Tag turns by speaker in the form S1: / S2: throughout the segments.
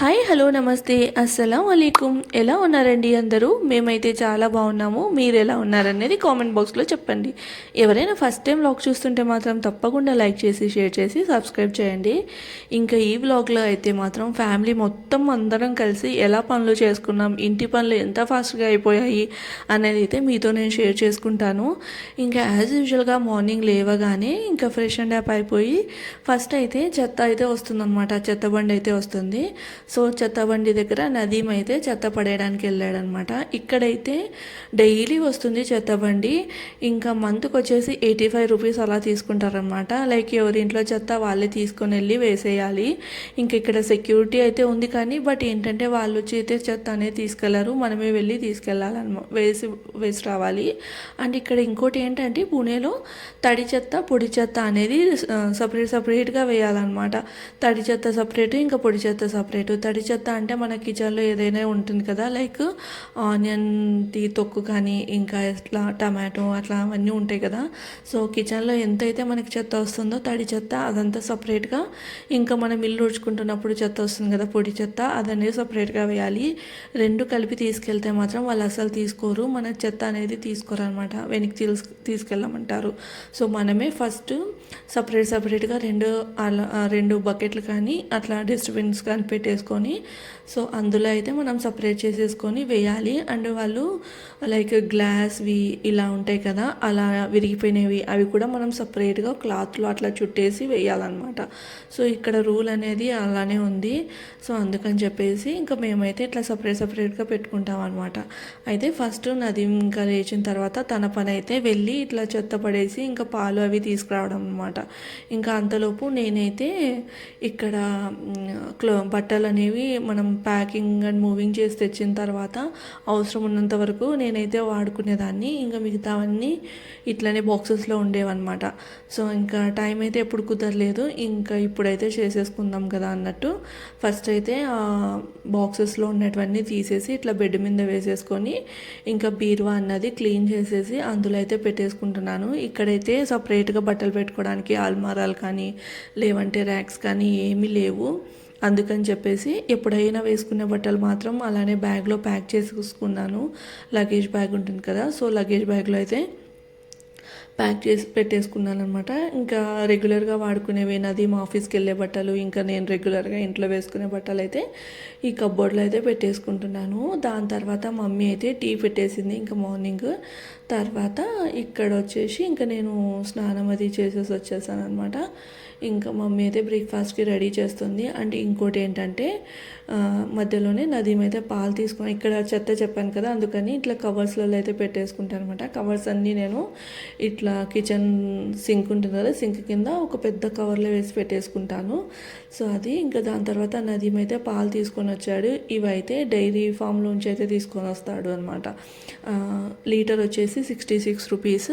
S1: Hi hello నమస్తే. అస్సలం అలైకుం ఎలా ఉన్నారండి అందరూ? మేమైతే చాలా బాగున్నాము. మీరు ఎలా ఉన్నారనేది కామెంట్ బాక్స్లో చెప్పండి. ఎవరైనా ఫస్ట్ టైం వ్లాగ్ చూస్తుంటే మాత్రం తప్పకుండా లైక్ చేసి షేర్ చేసి సబ్స్క్రైబ్ చేయండి. ఇంకా ఈ వ్లాగ్లో అయితే మాత్రం ఫ్యామిలీ మొత్తం అందరం కలిసి ఎలా పనులు చేసుకున్నాం ఇంటి పనులు ఎంత ఫాస్ట్గా అయిపోయాయి అనేది అయితే మీతో నేను షేర్ చేసుకుంటాను. ఇంకా యాజ్ యూజువల్గా మార్నింగ్ లేవగానే ఇంకా ఫ్రెష్ అండ్ అప్ అయిపోయి ఫస్ట్ అయితే చెత్త అయితే వస్తుందన్నమాట. చెత్త బండి అయితే వస్తుంది. సో చెత్త బండి దగ్గర నదీం అయితే చెత్త పడేయడానికి వెళ్ళాడనమాట. ఇక్కడైతే డైలీ వస్తుంది చెత్త బండి ఇంకా మంత్కి వచ్చేసి ఎయిటీ ఫైవ్ రూపీస్ అలా తీసుకుంటారనమాట. లైక్ ఎవరి ఇంట్లో చెత్త వాళ్ళే తీసుకొని వెళ్ళి వేసేయాలి. ఇంక ఇక్కడ సెక్యూరిటీ అయితే ఉంది కానీ బట్ ఏంటంటే వాళ్ళు వచ్చి అయితే చెత్త అనేది తీసుకెళ్ళారు. మనమే వెళ్ళి తీసుకెళ్ళాలన్నమా వేసి వేసి రావాలి. అండ్ ఇక్కడ ఇంకోటి ఏంటంటే పూణేలో తడి చెత్త పొడి చెత్త అనేది సపరేట్ సపరేట్గా వేయాలన్నమాట తడి చెత్త సపరేట్ ఇంకా పొడి చెత్త సపరేట్. తడి చెత్త అంటే మన కిచెన్లో ఏదైనా ఉంటుంది కదా లైక్ ఆనియన్ టీ తొక్కు కానీ ఇంకా ఇట్లా టమాటో అట్లా అవన్నీ ఉంటాయి కదా. సో కిచెన్లో ఎంతైతే మనకి చెత్త వస్తుందో తడి చెత్త అదంతా సపరేట్గా ఇంకా మనం ఇల్లు ఉడుచుకుంటున్నప్పుడు చెత్త వస్తుంది కదా పొడి చెత్త అదనేది సపరేట్గా వేయాలి. రెండు కలిపి తీసుకెళ్తే మాత్రం వాళ్ళు అసలు తీసుకోరు. మన చెత్త అనేది తీసుకోరు అనమాట వెనక్కి తీసు తీసుకెళ్ళమంటారు. సో మనమే ఫస్ట్ సపరేట్ సపరేట్గా రెండు అలా రెండు బకెట్లు కానీ అట్లా డస్ట్బిన్స్ కానీ పెట్టేసుకో పెట్టేసుకొని సో అందులో అయితే మనం సపరేట్ చేసేసుకొని వేయాలి. అండ్ వాళ్ళు లైక్ గ్లాస్వి ఇలా ఉంటాయి కదా అలా విరిగిపోయినవి అవి కూడా మనం సపరేట్గా క్లాత్లో అట్లా చుట్టేసి వేయాలన్నమాట. సో ఇక్కడ రూల్ అనేది అలానే ఉంది. సో అందుకని చెప్పేసి ఇంకా మేమైతే ఇట్లా సపరేట్ సపరేట్గా పెట్టుకుంటాం అనమాట అయితే ఫస్ట్ నది ఇంకా లేచిన తర్వాత తన పని అయితే వెళ్ళి ఇట్లా చెత్త పడేసి ఇంకా పాలు అవి తీసుకురావడం అనమాట ఇంకా అంతలోపు నేనైతే ఇక్కడ క్లో బట్టలు అనేవి మనం ప్యాకింగ్ అండ్ మూవింగ్ చేసి తెచ్చిన తర్వాత అవసరం ఉన్నంత వరకు నేనైతే వాడుకునేదాన్ని. ఇంకా మిగతావన్నీ ఇట్లనే బాక్సెస్లో ఉండేవన్నమాట. సో ఇంకా టైం అయితే ఎప్పుడు కుదరలేదు. ఇంకా ఇప్పుడైతే చేసేసుకుందాం కదా అన్నట్టు. ఫస్ట్ అయితే ఆ బాక్సెస్లో ఉన్నటువన్నీ తీసేసి ఇట్లా బెడ్ మీద వేసేసుకొని ఇంకా బీరువా అన్నది క్లీన్ చేసేసి అందులో అయితే పెట్టేసుకుంటున్నాను. ఇక్కడైతే సపరేట్గా బట్టలు పెట్టుకోవడానికి ఆల్మారాలు కానీ లేవంటే ర్యాక్స్ కానీ ఏమీ లేవు. అందుకని చెప్పేసి ఎప్పుడైనా వేసుకునే బట్టలు మాత్రం అలానే బ్యాగ్లో ప్యాక్ చేసుకున్నాను. లగేజ్ బ్యాగ్ ఉంటుంది కదా సో లగేజ్ బ్యాగ్లో అయితే ప్యాక్ చేసి పెట్టేసుకున్నాను అనమాట ఇంకా రెగ్యులర్గా వాడుకునేవి నది మా ఆఫీస్కి వెళ్ళే బట్టలు ఇంకా నేను రెగ్యులర్గా ఇంట్లో వేసుకునే బట్టలు అయితే ఈ కబ్బోర్డ్లో అయితే పెట్టేసుకుంటున్నాను. దాని తర్వాత మమ్మీ అయితే టీ పెట్టేసింది ఇంకా మార్నింగ్. తర్వాత ఇక్కడ వచ్చేసి ఇంకా నేను స్నానం అది చేసేసి వచ్చేసాను అనమాట ఇంకా మమ్మీ అయితే బ్రేక్ఫాస్ట్కి రెడీ చేస్తుంది. అండ్ ఇంకోటి ఏంటంటే మధ్యలోనే నదీం అయితే పాలు తీసుకొని ఇక్కడ చెత్త చెప్పాను కదా అందుకని ఇట్లా కవర్స్లలో అయితే పెట్టేసుకుంటాను అనమాట కవర్స్ అన్నీ నేను ఇట్లా కిచెన్ సింక్ ఉంటుంది కదా సింక్ కింద ఒక పెద్ద కవర్లో వేసి పెట్టేసుకుంటాను. సో అది ఇంకా దాని తర్వాత నదీం అయితే పాలు తీసుకొని వచ్చాడు. ఇవైతే డైరీ ఫామ్లోంచి అయితే తీసుకొని వస్తాడు అనమాట లీటర్ వచ్చేసి సిక్స్టీ సిక్స్ రూపీస్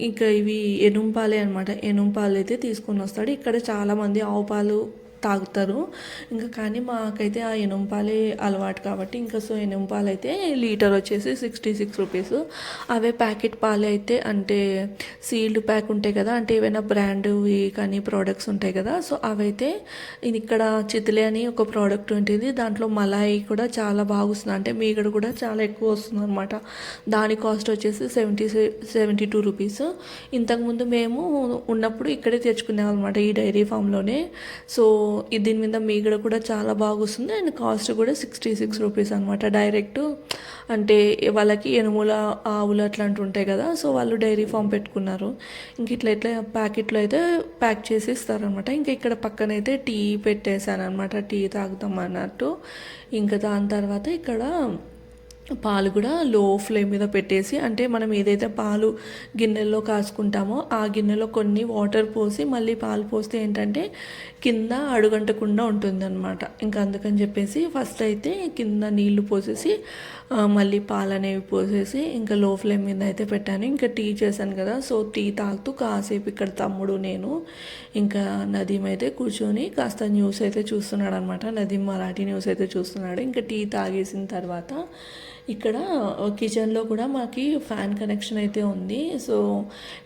S1: ఇంకా ఇవి ఎనుం పాలే అనమాట ఎనుం పాలు అయితే తీసుకొని వస్తాడు. ఇక్కడ చాలామంది ఆవు పాలు తాగుతారు. ఇంకా కానీ మాకైతే ఆ ఎనుంపాలే అలవాటు కాబట్టి ఇంకా సో ఎనుంపాలు అయితే లీటర్ వచ్చేసి సిక్స్టీ సిక్స్ రూపీస్. అవే ప్యాకెట్ పాలు అయితే అంటే సీల్డ్ ప్యాక్ ఉంటాయి కదా అంటే ఏవైనా బ్రాండ్వి కానీ ప్రోడక్ట్స్ ఉంటాయి కదా సో అవైతే ఇది ఇక్కడ చితిలే అని ఒక ప్రోడక్ట్ ఉంటుంది. దాంట్లో మలాయి కూడా చాలా బాగా వస్తుంది. అంటే మీగడ కూడా చాలా ఎక్కువ వస్తుంది అనమాట దాని కాస్ట్ వచ్చేసి సెవెంటీ సెవెంటీ టూ రూపీస్. ఇంతకుముందు మేము ఉన్నప్పుడు ఇక్కడే తెచ్చుకున్నాం అనమాట ఈ డైరీ ఫామ్లోనే. సో దీని మీద మీగడ కూడా చాలా బాగా వస్తుంది అండ్ కాస్ట్ కూడా సిక్స్టీ సిక్స్ రూపీస్ అనమాట డైరెక్ట్ అంటే వాళ్ళకి ఎనుముల ఆవులు అట్లాంటివి ఉంటాయి కదా సో వాళ్ళు డైరీ ఫామ్ పెట్టుకున్నారు. ఇంక ఇట్లా ఇట్లా ప్యాకెట్లో అయితే ప్యాక్ చేసి ఇస్తారనమాట ఇంకా ఇక్కడ పక్కనైతే టీ పెట్టేశాను అనమాట టీ తాగుతాం అన్నట్టు. ఇంకా దాని తర్వాత ఇక్కడ పాలు కూడా లో ఫ్లేమ్ మీద పెట్టేసి అంటే మనం ఏదైతే పాలు గిన్నెల్లో కాసుకుంటామో ఆ గిన్నెలో కొన్ని వాటర్ పోసి మళ్ళీ పాలు పోస్తే ఏంటంటే కింద అడుగంటకుండా ఉంటుందన్నమాట. ఇంకా అందుకని చెప్పేసి ఫస్ట్ అయితే కింద నీళ్ళు పోసేసి మళ్ళీ పాలు అనేవి పోసేసి ఇంకా లో ఫ్లేమ్ మీద అయితే పెట్టాను. ఇంకా టీ చేశాను కదా సో టీ తాగుతూ కాసేపు ఇక్కడ తమ్ముడు నేను ఇంకా నదీం అయితే కూర్చొని కాస్త న్యూస్ అయితే చూస్తున్నాడు అనమాట నదీం మరాఠీ న్యూస్ అయితే చూస్తున్నాడు. ఇంకా టీ తాగేసిన తర్వాత ఇక్కడ కిచెన్లో కూడా మాకు ఫ్యాన్ కనెక్షన్ అయితే ఉంది. సో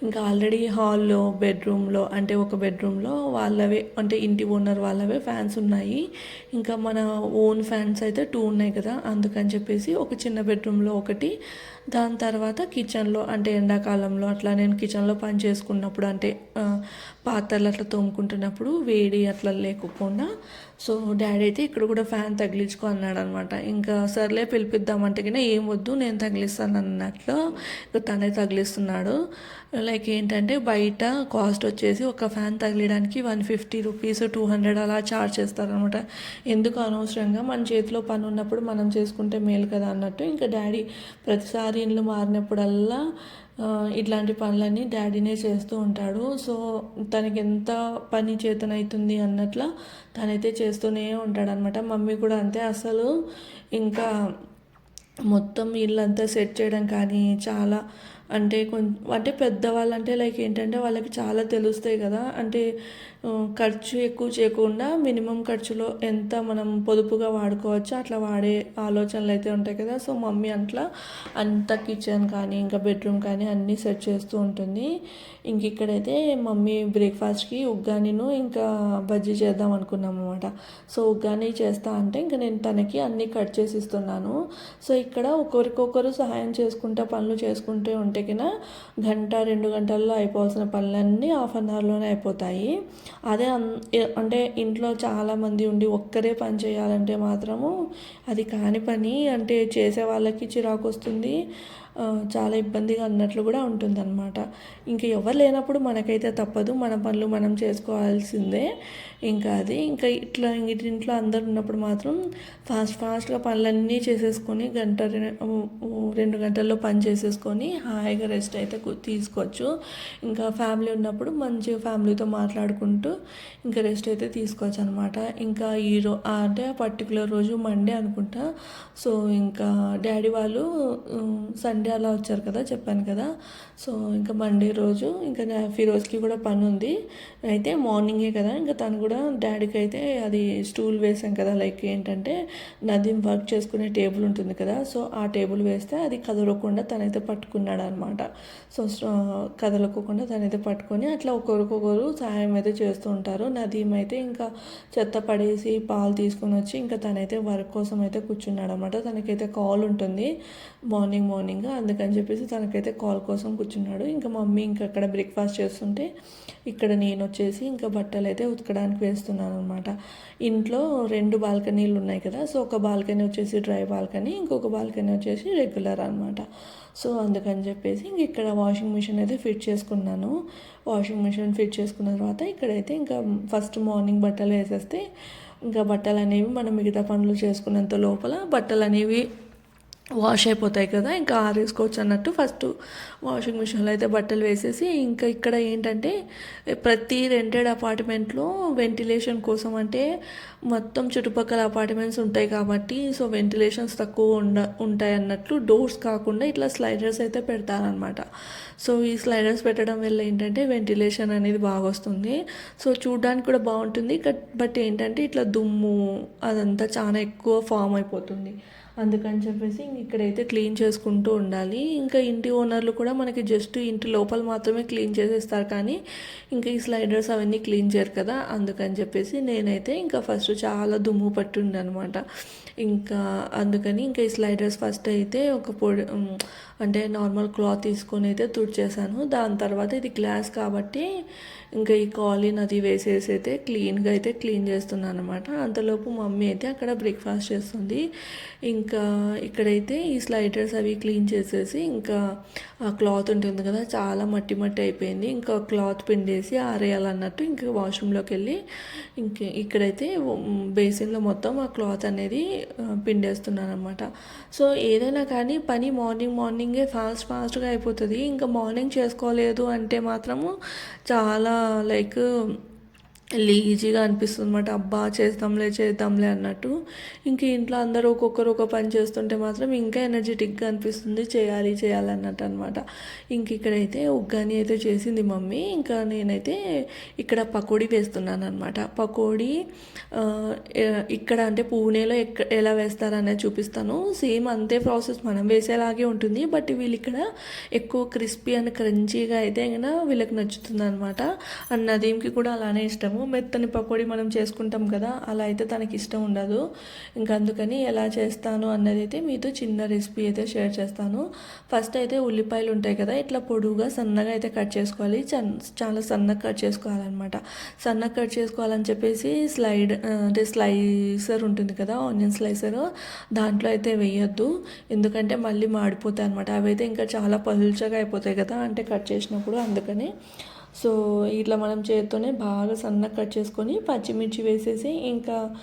S1: ఇంకా ఆల్రెడీ హాల్లో బెడ్రూమ్లో అంటే ఒక బెడ్రూమ్లో వాళ్ళవే అంటే ఇంటి ఓనర్ వాళ్ళవే ఫ్యాన్స్ ఉన్నాయి. ఇంకా మన ఓన్ ఫ్యాన్స్ అయితే టూ ఉన్నాయి కదా అందుకని చెప్పేసి ఒక చిన్న బెడ్రూమ్లో ఒకటి దాని తర్వాత కిచెన్లో అంటే ఎండాకాలంలో అట్లా నేను కిచెన్లో పని చేసుకున్నప్పుడు అంటే పాత్రలు అట్లా తోముకుంటున్నప్పుడు వేడి అట్లా లేకుండా సో డాడీ అయితే ఇక్కడ కూడా ఫ్యాన్ తగిలించుకో అన్నాడు అనమాట ఇంకా సర్లే పిలిపిద్దామంటే కింద ఏం వద్దు నేను తగిలిస్తాను అన్నట్లు ఇంకా తనే తగిలిస్తున్నాడు. లైక్ ఏంటంటే బయట కాస్ట్ వచ్చేసి ఒక fan తగిలడానికి one fifty rupees two hundred అలా చార్జ్ చేస్తారనమాట ఎందుకు అనవసరంగా మన చేతిలో పని ఉన్నప్పుడు మనం చేసుకుంటే మేలు కదా అన్నట్టు ఇంకా డాడీ ప్రతిసారి ఇండ్లు మారినప్పుడల్లా ఇట్లాంటి పనులన్నీ డాడీనే చేస్తూ ఉంటాడు. సో తనకి ఎంత పని చేతనవుతుంది అన్నట్ల తనైతే చేస్తూనే ఉంటాడనమాట మమ్మీ కూడా అంతే. అసలు ఇంకా మొత్తం ఇల్లంతా సెట్ చేయడం కానీ చాలా అంటే కొంచెం అంటే పెద్దవాళ్ళు అంటే లైక్ ఏంటంటే వాళ్ళకి చాలా తెలుస్తాయి కదా. అంటే ఖర్చు ఎక్కువ చేయకుండా మినిమం ఖర్చులో ఎంత మనం పొదుపుగా వాడుకోవచ్చు అట్లా వాడే ఆలోచనలు అయితే ఉంటాయి కదా. సో మమ్మీ అట్లా అంత కిచెన్ కానీ ఇంకా బెడ్రూమ్ కానీ అన్నీ సెట్ చేస్తూ ఉంటుంది. ఇంక ఇక్కడైతే మమ్మీ బ్రేక్ఫాస్ట్కి ఉగ్గానిను ఇంకా బజ్జీ చేద్దాం అనుకున్నాం అనమాట సో ఉగ్గాని చేస్తా అంటే ఇంకా నేను తనకి అన్నీ కట్ చేసి ఇస్తున్నాను. సో ఇక్కడ ఒకరికొకరు సహాయం చేసుకుంటూ పనులు చేసుకుంటూ ఉంటే గంట రెండు గంటల్లో అయిపోవాల్సిన పనులన్నీ హాఫ్ అన్ అవర్లోనే అయిపోతాయి. అదే అంటే ఇంట్లో చాలామంది ఉండి ఒక్కరే పని చేయాలంటే మాత్రము అది కాని పని. అంటే చేసే వాళ్ళకి చిరాకు వస్తుంది. చాలా ఇబ్బందిగా అన్నట్లు కూడా ఉంటుందన్నమాట. ఇంకా ఎవరు లేనప్పుడు మనకైతే తప్పదు. మన పనులు మనం చేసుకోవాల్సిందే. ఇంకా అది. ఇంకా ఇట్లా ఇంటింట్లో ఇంట్లో అందరు ఉన్నప్పుడు మాత్రం ఫాస్ట్ ఫాస్ట్గా పనులన్నీ చేసేసుకొని గంట రెండు గంటల్లో పని చేసేసుకొని హాయిగా రెస్ట్ అయితే తీసుకోవచ్చు. ఇంకా ఫ్యామిలీ ఉన్నప్పుడు మంచిగా ఫ్యామిలీతో మాట్లాడుకుంటూ ఇంకా రెస్ట్ అయితే తీసుకోవచ్చు అనమాట ఇంకా ఈ రో అంటే పర్టికులర్ రోజు మండే అనుకుంటా. సో ఇంకా డాడీ వాళ్ళు సండే మండే అలా వచ్చారు కదా చెప్పాను కదా. సో ఇంకా మండే రోజు ఇంకా ఫిరోజ్కి కూడా పని ఉంది. అయితే మార్నింగే కదా ఇంకా తను కూడా డాడీకి అయితే అది స్టూల్ వేసాం కదా లైక్ ఏంటంటే నదీం వర్క్ చేసుకునే టేబుల్ ఉంటుంది కదా. సో ఆ టేబుల్ వేస్తే అది కదలకుండా తనైతే పట్టుకున్నాడు అనమాట సో కదలకోకుండా తనైతే పట్టుకొని అట్లా ఒకరికొకరు సహాయం అయితే చేస్తూ ఉంటారు. నదీం అయితే ఇంకా చెత్త పడేసి పాలు తీసుకొని వచ్చి ఇంకా తనైతే వర్క్ కోసం అయితే కూర్చున్నాడు అనమాట తనకైతే కాల్ ఉంటుంది. మార్నింగ్ మార్నింగ్ అందుకని చెప్పేసి తనకైతే కాల్ కోసం కూర్చున్నాడు. ఇంకా మమ్మీ ఇంకా అక్కడ బ్రేక్ఫాస్ట్ చేస్తుంటే ఇక్కడ నేను వచ్చేసి ఇంకా బట్టలు అయితే ఉతకడానికి వేస్తున్నాను అనమాట ఇంట్లో రెండు బాల్కనీలు ఉన్నాయి కదా సో ఒక బాల్కనీ వచ్చేసి డ్రై బాల్కనీ ఇంకొక బాల్కనీ వచ్చేసి రెగ్యులర్ అనమాట సో అందుకని చెప్పేసి ఇంక ఇక్కడ వాషింగ్ మిషన్ అయితే ఫిట్ చేసుకున్నాను. వాషింగ్ మిషన్ ఫిట్ చేసుకున్న తర్వాత ఇక్కడైతే ఇంకా ఫస్ట్ మార్నింగ్ బట్టలు వేసేస్తే ఇంకా బట్టలు అనేవి మనం మిగతా పనులు చేసుకున్నంత లోపల బట్టలు అనేవి వాష్ అయిపోతాయి కదా ఇంకా ఆరేసుకోవచ్చు అన్నట్టు ఫస్ట్ వాషింగ్ మిషన్లో అయితే బట్టలు వేసేసి ఇంకా ఇక్కడ ఏంటంటే ప్రతి రెంటెడ్ అపార్ట్మెంట్లో వెంటిలేషన్ కోసం అంటే మొత్తం చుట్టుపక్కల అపార్ట్మెంట్స్ ఉంటాయి కాబట్టి సో వెంటిలేషన్స్ తక్కువ ఉండ ఉంటాయి అన్నట్లు డోర్స్ కాకుండా ఇట్లా స్లైడర్స్ అయితే పెడతారనమాట సో ఈ స్లైడర్స్ పెట్టడం వల్ల ఏంటంటే వెంటిలేషన్ అనేది బాగా వస్తుంది. సో చూడడానికి కూడా బాగుంటుంది బట్ బట్ ఏంటంటే ఇట్లా దుమ్ము అదంతా చాలా ఎక్కువ ఫామ్ అయిపోతుంది. అందుకని చెప్పేసి ఇక్కడైతే క్లీన్ చేసుకుంటూ ఉండాలి. ఇంకా ఇంటి ఓనర్లు కూడా మనకి జస్ట్ ఇంటి లోపల మాత్రమే క్లీన్ చేసేస్తారు కానీ ఇంకా ఈ స్లైడర్స్ అవన్నీ క్లీన్ చేయరు కదా. అందుకని చెప్పేసి నేనైతే ఇంకా ఫస్ట్ చాలా దుమ్ము పట్టుండనమాట ఇంకా అందుకని ఇంకా ఈ స్లైడర్స్ ఫస్ట్ అయితే ఒక పొడి అంటే నార్మల్ క్లాత్ తీసుకొని అయితే తుడిచేసాను. దాని తర్వాత ఇది గ్లాస్ కాబట్టి ఇంకా ఈ కాలిన్ అది వేసేసి అయితే క్లీన్గా అయితే క్లీన్ చేస్తున్నాను అనమాట అంతలోపు మమ్మీ అయితే అక్కడ బ్రేక్ఫాస్ట్ చేస్తుంది. ఇంకా ఇక్కడైతే ఈ స్లైడర్స్ అవి క్లీన్ చేసేసి ఇంకా ఆ క్లాత్ ఉంటుంది కదా చాలా మట్టి మట్టి అయిపోయింది. ఇంకా క్లాత్ పిండేసి ఆరేయాలన్నట్టు ఇంకా వాష్రూమ్లోకి వెళ్ళి ఇంక ఇక్కడైతే బేసిన్లో మొత్తం ఆ క్లాత్ అనేది పిండేస్తున్నాను అనమాట సో ఏదైనా కానీ పని మార్నింగ్ మార్నింగ్ ఫాస్ట్ ఫాస్ట్గా అయిపోతుంది. ఇంకా మార్నింగ్ చేసుకోలేదు అంటే మాత్రము చాలా లైక్ లీజీగా అనిపిస్తుంది అనమాట అబ్బా చేద్దాంలే చేద్దాంలే అన్నట్టు. ఇంక ఇంట్లో అందరూ ఒక్కొక్కరు ఒక పని చేస్తుంటే మాత్రం ఇంకా ఎనర్జెటిక్గా అనిపిస్తుంది. చేయాలి చేయాలి అన్నట్టు అనమాట ఇంక ఇక్కడైతే ఉగ్గాని అయితే చేసింది మమ్మీ. ఇంకా నేనైతే ఇక్కడ పకోడీ వేస్తున్నాను అనమాట పకోడీ ఇక్కడ అంటే పూణేలో ఎక్క ఎలా వేస్తారనేది చూపిస్తాను. సేమ్ అంతే ప్రాసెస్ మనం వేసేలాగే ఉంటుంది. బట్ వీళ్ళు ఇక్కడ ఎక్కువ క్రిస్పీ అండ్ క్రంచీగా అయితే కనుక వీళ్ళకి నచ్చుతుంది అనమాట అండ్ నదీంకి కూడా అలానే ఇష్టము. మెత్తని పకోడీ మనం చేసుకుంటాం కదా అలా అయితే తనకి ఇష్టం ఉండదు. ఇంకా అందుకని ఎలా చేస్తాను అన్నది అయితే మీతో చిన్న రెసిపీ అయితే షేర్ చేస్తాను. ఫస్ట్ అయితే ఉల్లిపాయలు ఉంటాయి కదా ఇట్లా పొడువుగా సన్నగా అయితే కట్ చేసుకోవాలి. చన్- చాలా సన్నగా కట్ చేసుకోవాలన్నమాట. సన్నగా కట్ చేసుకోవాలని చెప్పేసి స్లైడ్ అంటే స్లైసర్ ఉంటుంది కదా ఆనియన్ స్లైసర్ దాంట్లో అయితే వేయొద్దు. ఎందుకంటే మళ్ళీ మాడిపోతాయి అనమాట అవి అయితే ఇంకా చాలా పలుచగా అయిపోతాయి కదా అంటే కట్ చేసినప్పుడు అందుకని సో ఇట్లా మనం చేత్తోనే బాగా సన్నగా కట్ చేసుకొని పచ్చిమిర్చి వేసేసి ఇంకా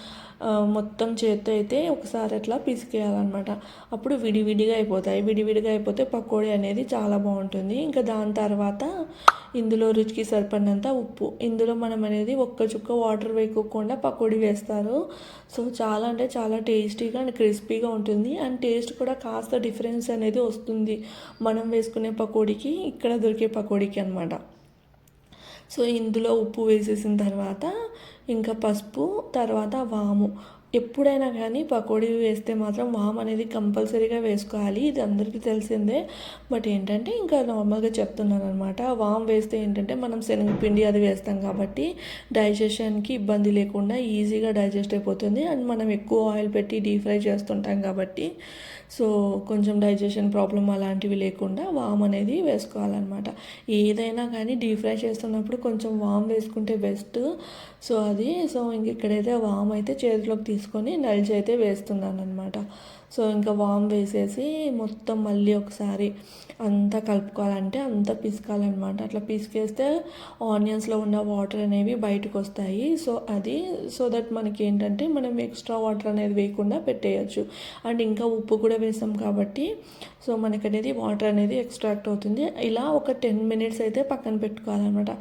S1: మొత్తం చేత్తో అయితే ఒకసారి అట్లా పిసికేయాలన్నమాట. అప్పుడు విడివిడిగా అయిపోతాయి. విడివిడిగా అయిపోతే పకోడీ అనేది చాలా బాగుంటుంది. ఇంకా దాని తర్వాత ఇందులో రుచికి సరిపడినంత ఉప్పు. ఇందులో మనం అనేది ఒక్క చుక్క వాటర్ వేయకోకుండా పకోడీ వేస్తారు. సో చాలా అంటే చాలా టేస్టీగా అండ్ క్రిస్పీగా ఉంటుంది. అండ్ టేస్ట్ కూడా కాస్త డిఫరెన్స్ అనేది వస్తుంది. మనం వేసుకునే పకోడీకి ఇక్కడ దొరికే పకోడీకి అనమాట సో ఇందులో ఉప్పు వేసేసిన తర్వాత ఇంకా పసుపు తర్వాత వాము. ఎప్పుడైనా కానీ పకోడీ వేస్తే మాత్రం వామ్ అనేది కంపల్సరీగా వేసుకోవాలి. ఇది అందరికీ తెలిసిందే. బట్ ఏంటంటే ఇంకా నార్మల్గా చెప్తున్నాను అనమాట వామ్ వేస్తే ఏంటంటే మనం శనగపిండి అది వేస్తాం కాబట్టి డైజెషన్కి ఇబ్బంది లేకుండా ఈజీగా డైజెస్ట్ అయిపోతుంది. అండ్ మనం ఎక్కువ ఆయిల్ పెట్టి డీప్ ఫ్రై చేస్తుంటాం కాబట్టి సో కొంచెం డైజెషన్ ప్రాబ్లం అలాంటివి లేకుండా వామ్ అనేది వేసుకోవాలన్నమాట. ఏదైనా కానీ డీప్ ఫ్రై చేస్తున్నప్పుడు కొంచెం వామ్ వేసుకుంటే బెస్ట్. సో అది సో ఇంక ఇక్కడైతే వామ్ అయితే చేతిలోకి తీసుకొని నలిచి అయితే వేస్తున్నాను అనమాట సో ఇంకా వామ్ వేసేసి మొత్తం మళ్ళీ ఒకసారి అంతా కలుపుకోవాలంటే అంతా పిసకాలన్నమాట. అట్లా పిసికేస్తే ఆనియన్స్లో ఉన్న వాటర్ అనేవి బయటకు వస్తాయి సో అది సో దట్ మనకి ఏంటంటే మనం ఎక్స్ట్రా వాటర్ అనేది వేయకుండా పెట్టేయచ్చు. అండ్ ఇంకా ఉప్పు కూడా వేసాం కాబట్టి సో మనకి అనేది వాటర్ అనేది ఎక్స్ట్రాక్ట్ అవుతుంది. ఇలా ఒక టెన్ మినిట్స్ అయితే పక్కన పెట్టుకోవాలన్నమాట.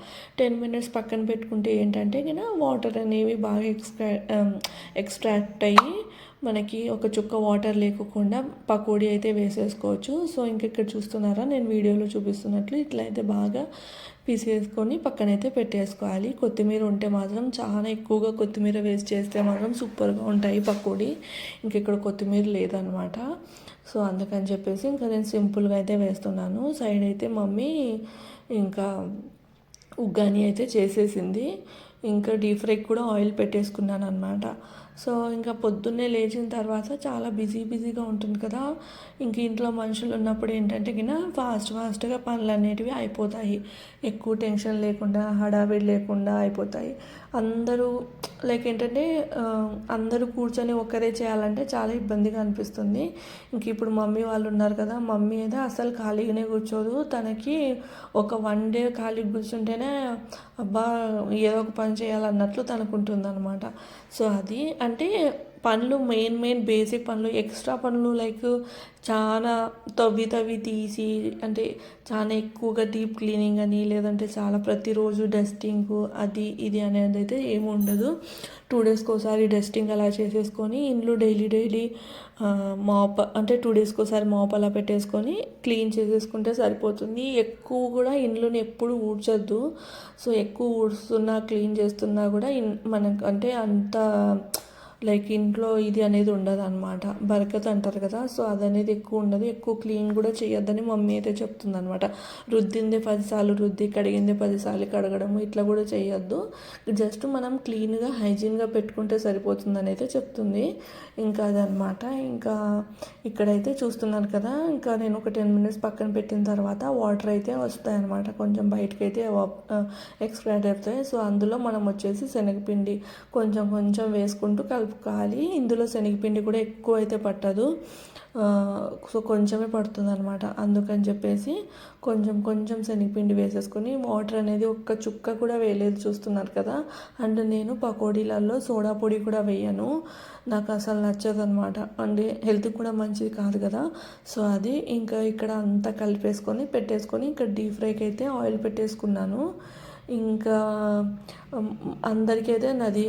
S1: టెన్ మినిట్స్ పక్కన పెట్టుకుంటే ఏంటంటే వాటర్ అనేవి బాగా ఎక్స్ట్రా ఎక్స్ట్రాక్ట్ అయ్యి మనకి ఒక చుక్క వాటర్ లేకోకుండా పకోడీ అయితే వేసేసుకోవచ్చు. సో ఇంకెక్కడ చూస్తున్నారా? నేను వీడియోలో చూపిస్తున్నట్లు ఇట్లా అయితే బాగా పీసేసుకొని పక్కనైతే పెట్టేసుకోవాలి. కొత్తిమీర ఉంటే మాత్రం చాలా ఎక్కువగా కొత్తిమీర వేస్ట్ చేస్తే మాత్రం సూపర్గా ఉంటాయి పకోడీ. ఇంకెక్కడ కొత్తిమీర లేదనమాట. సో అందుకని చెప్పేసి ఇంకా నేను సింపుల్గా అయితే వేస్తున్నాను. సైడ్ అయితే మమ్మీ ఇంకా ఉగ్గాని అయితే చేసేసింది. ఇంకా డీప్ ఫ్రైకి కూడా ఆయిల్ పెట్టేసుకున్నాను అనమాట సో ఇంకా పొద్దున్నే లేచిన తర్వాత చాలా బిజీ బిజీగా ఉంటుంది కదా. ఇంక ఇంట్లో మనుషులు ఉన్నప్పుడు ఏంటంటే కింద ఫాస్ట్ ఫాస్ట్గా పనులు అనేటివి అయిపోతాయి. ఎక్కువ టెన్షన్ లేకుండా హడావిడి లేకుండా అయిపోతాయి. అందరూ లైక్ ఏంటంటే అందరూ కూర్చొని ఒక్కరే చేయాలంటే చాలా ఇబ్బందిగా అనిపిస్తుంది. ఇంక ఇప్పుడు మమ్మీ వాళ్ళు ఉన్నారు కదా మమ్మీ అయితే అసలు ఖాళీగానే కూర్చోదు. తనకి ఒక వన్ డే ఖాళీ కూర్చుంటేనే అబ్బా ఏదో ఒక పని చేయాలన్నట్లు తనకుంటుంది అనమాట సో అది అంటే పనులు మెయిన్ మెయిన్ బేసిక్ పనులు ఎక్స్ట్రా పనులు లైక్ చాలా తవ్వి తవ్వి తీసి అంటే చాలా ఎక్కువగా డీప్ క్లీనింగ్ అని లేదంటే చాలా ప్రతిరోజు డస్టింగ్ అది ఇది అనేది అయితే ఏమి ఉండదు. టూ డేస్కి ఒకసారి డస్టింగ్ అలా చేసేసుకొని ఇంట్లో డైలీ డైలీ మాప్ అంటే టూ డేస్కి ఒకసారి మాప్ అలా పెట్టేసుకొని క్లీన్ చేసేసుకుంటే సరిపోతుంది. ఎక్కువ కూడా ఇండ్లను ఎప్పుడు ఊడ్చొద్దు. సో ఎక్కువ ఊడుస్తున్నా క్లీన్ చేస్తున్నా కూడా ఇన్ మనకు అంటే అంత లైక్ ఇంట్లో ఇది అనేది ఉండదు అనమాట బరకత్ అంటారు కదా సో అది అనేది ఎక్కువ ఉండదు. ఎక్కువ క్లీన్ కూడా చేయొద్దని మమ్మీ అయితే చెప్తుంది అనమాట రుద్దిందే పదిసార్లు రుద్ది కడిగిందే పదిసార్లు కడగడం ఇట్లా కూడా చేయొద్దు జస్ట్ మనం క్లీన్గా హైజీన్గా పెట్టుకుంటే సరిపోతుందని అయితే చెప్తుంది. ఇంకా అదనమాట ఇంకా ఇక్కడైతే చూస్తున్నారు కదా ఇంకా నేను ఒక టెన్ మినిట్స్ పక్కన పెట్టిన తర్వాత వాటర్ అయితే వస్తాయన్నమాట. కొంచెం బయటకు అయితే ఎక్స్పైర్ అవుతాయి సో అందులో మనం వచ్చేసి శనగపిండి కొంచెం కొంచెం వేసుకుంటూ కలుపుకోవాలి ఇందులో శనగపిండి కూడా ఎక్కువ అయితే పట్టదు సో కొంచెమే పడుతుంది అనమాట అందుకని చెప్పేసి కొంచెం కొంచెం శనగపిండి వేసేసుకొని వాటర్ అనేది ఒక్క చుక్క కూడా వేయలేదు చూస్తున్నారు కదా. అండ్ నేను పకోడీలలో సోడా పొడి కూడా వేయను. నాకు అసలు నచ్చదు అనమాట అంటే హెల్త్కి కూడా మంచిది కాదు కదా. సో అది ఇంకా ఇక్కడ అంతా కలిపేసుకొని పెట్టేసుకొని ఇంకా డీప్ ఫ్రైకి అయితే ఆయిల్ పెట్టేసుకున్నాను. ఇంకా అందరికైతే నది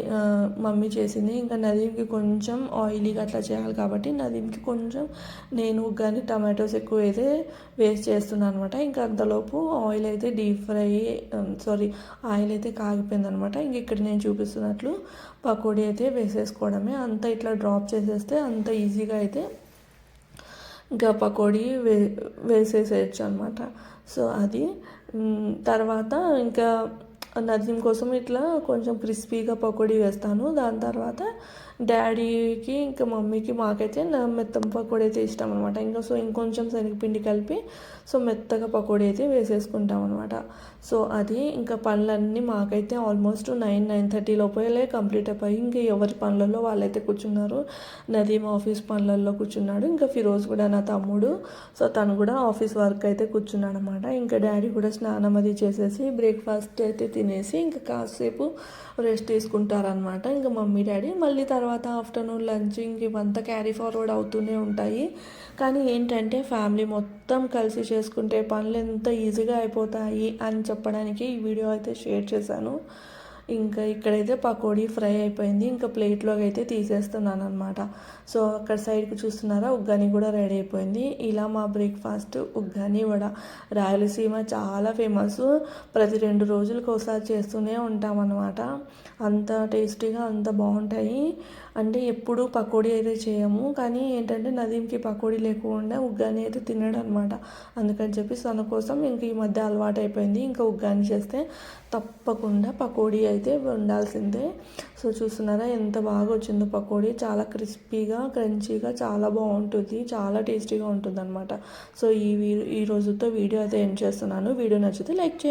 S1: మమ్మీ చేసింది. ఇంకా నదీంకి కొంచెం ఆయిలీగా అట్లా చేయాలి కాబట్టి నదీంకి కొంచెం నేను కానీ టమాటోస్ ఎక్కువ అయితే వేస్ట్ చేస్తున్నాను అనమాట ఇంకా అంతలోపు ఆయిల్ అయితే డీప్ ఫ్రై సారీ ఆయిల్ అయితే కాగిపోయింది అనమాట ఇంక ఇక్కడ నేను చూపిస్తున్నట్లు పకోడీ అయితే వేసేసుకోవడమే. అంత ఇట్లా డ్రాప్ చేసేస్తే అంత ఈజీగా అయితే ఇంకా పకోడీ వే వేసేసేయచ్చు అనమాట సో అది తర్వాత ఇంకా నదీం కోసం ఇట్లా కొంచెం క్రిస్పీగా పకోడీ వేస్తాను. దాని తర్వాత డాడీకి ఇంకా మమ్మీకి మాకైతే నా మెత్తం పకోడీ అయితే ఇష్టం అనమాట ఇంకా సో ఇంకొంచెం శనగపిండి కలిపి సో మెత్తగా పకోడీ అయితే వేసేసుకుంటాం అనమాట సో అది ఇంకా పనులన్నీ మాకైతే ఆల్మోస్ట్ నైన్ నైన్ థర్టీ లోపలే కంప్లీట్ అయిపోయి ఇంకా ఎవరి పనులలో వాళ్ళైతే కూర్చున్నారు. నదీం ఆఫీస్ పనులలో కూర్చున్నాడు. ఇంకా ఫిరోజ్ కూడా నా తమ్ముడు. సో తను కూడా ఆఫీస్ వర్క్ అయితే కూర్చున్నాడు అనమాట ఇంకా డాడీ కూడా స్నానం అది చేసేసి బ్రేక్ఫాస్ట్ అయితే తినేసి ఇంకా కాసేపు రెస్ట్ తీసుకుంటారనమాట ఇంకా మమ్మీ డాడీ మళ్ళీ తర్వాత ఆఫ్టర్నూన్ లంచ్ ఇంక ఇవంతా క్యారీ ఫార్వర్డ్ అవుతూనే ఉంటాయి. కానీ ఏంటంటే ఫ్యామిలీ మొత్తం కలిసి చేసుకుంటే పనులు ఎంత ఈజీగా అయిపోతాయి అని చెప్పడానికి ఈ వీడియో అయితే షేర్ చేశాను. ఇంకా ఇక్కడైతే పకోడీ ఫ్రై అయిపోయింది. ఇంకా ప్లేట్లోకి అయితే తీసేస్తున్నాను అనమాట సో అక్కడ సైడ్కి చూస్తున్నారా ఉగ్గాని కూడా రెడీ అయిపోయింది. ఇలా మా బ్రేక్ఫాస్ట్ ఉగ్గాని వడ. రాయలసీమ చాలా ఫేమస్. ప్రతి రెండు రోజులకు ఒకసారి చేస్తూనే ఉంటాం అనమాట అంత టేస్టీగా అంత బాగుంటాయి. అంటే ఎప్పుడు పకోడీ అయితే చేయము. కానీ ఏంటంటే నదీంకి పకోడీ లేకుండా ఉగ్గాని అయితే తినడం అనమాట అందుకని చెప్పి తన కోసం ఇంక ఈ మధ్య అలవాటు అయిపోయింది ఇంకా ఉగ్గాని చేస్తే తప్పకుండా పకోడీ అయితే ఉండాల్సిందే సో చూస్తున్నారా ఎంత బాగా వచ్చిందో పకోడీ. చాలా క్రిస్పీగా క్రంచీగా చాలా బాగుంటుంది. చాలా టేస్టీగా ఉంటుంది అనమాట సో ఈ ఈ రోజుతో వీడియో అయితే ఎండ్ చేస్తున్నాను. వీడియో నచ్చితే లైక్ చేయండి.